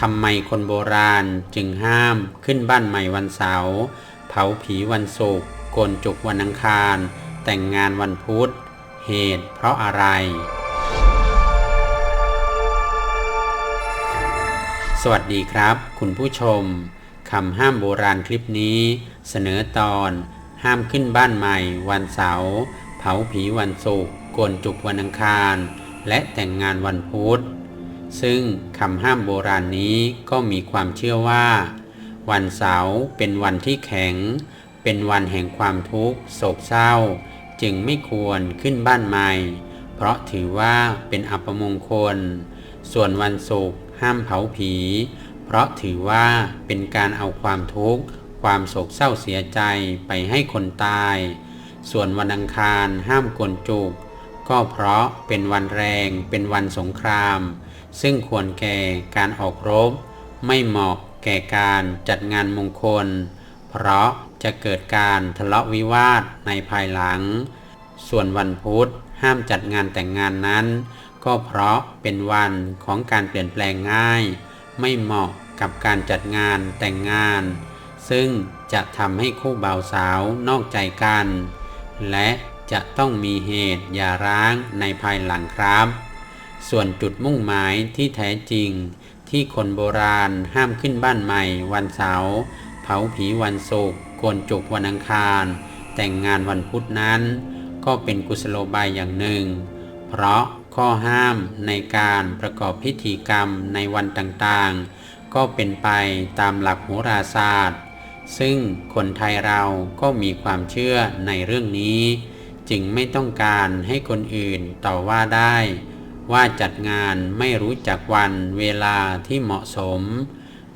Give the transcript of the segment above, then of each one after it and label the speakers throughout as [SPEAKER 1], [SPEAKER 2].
[SPEAKER 1] ทำไมคนโบราณจึงห้ามขึ้นบ้านใหม่วันเสาร์เผาผีวันศุกร์โกนจุกวันอังคาร แต่งงานวันพุธ เหตุเพราะอะไร สวัสดีครับ คุณผู้ชมคำห้ามโบราณคลิปนี้ เสนอตอน ห้ามขึ้นบ้านใหม่วันเสาร์เผาผีวันศุกร์โกนจุกวันอังคาร และแต่งงานวันพุธ ซึ่งคำห้ามโบราณนี้ก็มีความเชื่อว่า วันเสาร์เป็นวันที่แข็ง เป็นวันแห่งความทุกข์โศกเศร้า จึงไม่ควรขึ้นบ้านใหม่ เพราะถือว่าเป็นอัปมงคล ส่วนวันศุกร์ห้ามเผาผี เพราะถือว่าเป็นการเอาความทุกข์ความโศกเศร้าเสียใจไปให้คนตาย ส่วนวันอังคารห้ามกลจุก ก็เพราะเป็นวันแรงเป็นวันสงคราม ซึ่งควรแก่การออกรบ ไม่เหมาะแก่การจัดงานมงคล เพราะจะเกิดการทะเลาะวิวาทในภายหลัง ส่วนวันพุธห้ามจัดงานแต่งงานนั้น ก็เพราะเป็นวันของการเปลี่ยนแปลงง่าย ไม่เหมาะกับการจัดงานแต่งงาน ซึ่งจะทำให้คู่บ่าวสาวนอกใจกัน และ จะต้องมีเหตุอย่าร้างในภายหลังครับ ส่วนจุดมุ่งหมายที่แท้จริง ที่คนโบราณห้ามขึ้นบ้านใหม่ วันเสาร์เผาผีวันศุกร์โกนจุกวันอังคาร แต่งงานวันพุธนั้น ก็เป็นกุศโลบายอย่างหนึ่ง เพราะข้อห้ามในการประกอบพิธีกรรมในวันต่างๆ ก็เป็นไปตามหลักโหราศาสตร์ ซึ่งคนไทยเราก็มีความเชื่อในเรื่องนี้ จึงไม่ต้องการให้คนอื่นต่อว่าได้ ว่าจัดงานไม่รู้จักวันเวลาที่เหมาะสม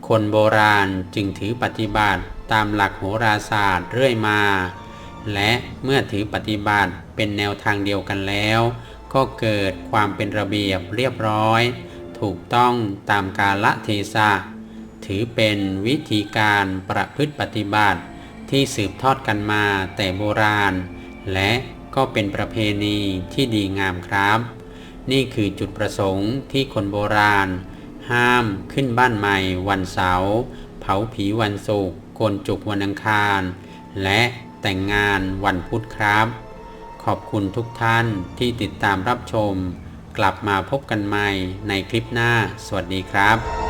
[SPEAKER 1] คนโบราณจึงถือปฏิบัติตามหลักโหราศาสตร์เรื่อยมา และเมื่อถือปฏิบัติเป็นแนวทางเดียวกันแล้ว ก็เกิดความเป็นระเบียบเรียบร้อย ถูกต้องตามกาลเทศะถือเป็นวิธีการประพฤติปฏิบัติที่สืบทอดกันมาแต่โบราณ และ ก็เป็นประเพณีที่ดีงามครับ นี่คือจุดประสงค์ที่คนโบราณ ห้ามขึ้นบ้านใหม่วันเสาร์เผาผีวันศุกร์โกนจุกวันอังคาร และแต่งงานวันพุธครับ ขอบคุณทุกท่านที่ติดตามรับชม กลับมาพบกันใหม่ในคลิปหน้า สวัสดีครับ